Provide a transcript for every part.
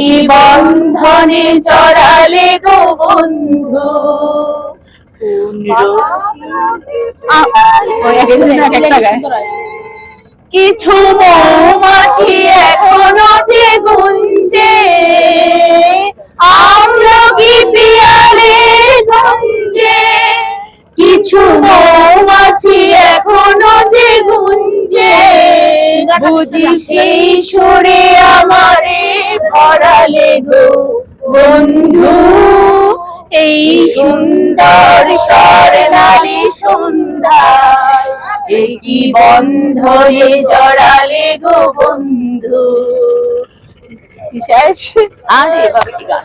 একই বন্ধনে জড়ালে গো বন্ধু। কিছু মৌমাছি এখনও যে গুঞ্জে। আমরা কি পিয়ালে গঞ্জে কিছু মৌমাছি এখনও যে গুঞ্জে। বুঝি সেই সুরে আমারে ভরালে গো বন্ধু এই সুন্দর স্বর্ণালী সন্ধ্যা কি বন্ধনে জড়ালে গো বন্ধু। শেষ আরে বাবা কি গান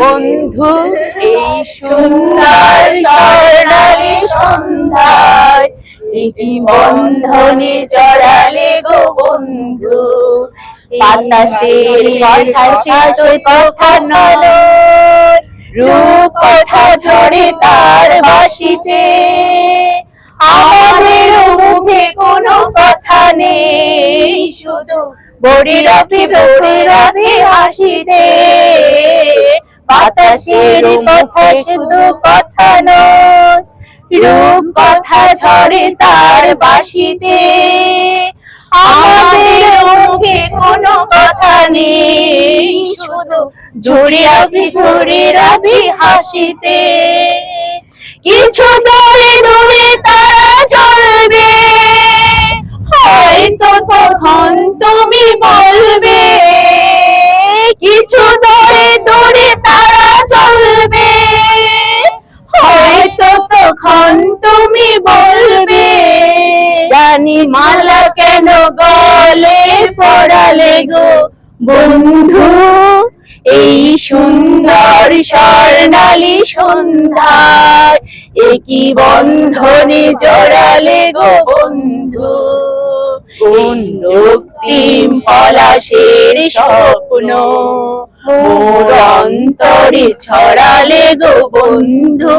বন্ধু এই সুন্দর স্বর্ণালী সন্ধ্যায়। ইতি বন্ধনে জড়ালে গো বন্ধু বাতাসের কথা শেষ কথা নয়। রূপ কথা ঝরে তার বাসিতে। আমাদের মুখে কোনো কথা নেই শুধু বড়ি রাখে বড়ি রাখে হাসিতে। বাতাসের কথা কথা নয়, রূপ কথা ঝরে তার বাসিতে। আমাদের মুখে কোনো কথা নেই, শুধু ঝরে ঝরে রাখি হাসিতে। কিছু দূরে দূরে তারা চলবে হয়তো তখন তুমি বলবে, কিছু মালা কেন গলে পড়ালে গো? বন্ধু, এই সুন্দর স্বর্ণালী সন্ধ্যায় একই বন্ধনে জড়ালে গো বন্ধু। রক্তিম পলাশের স্বপ্ন অন্তরে ছড়ালে গো বন্ধু।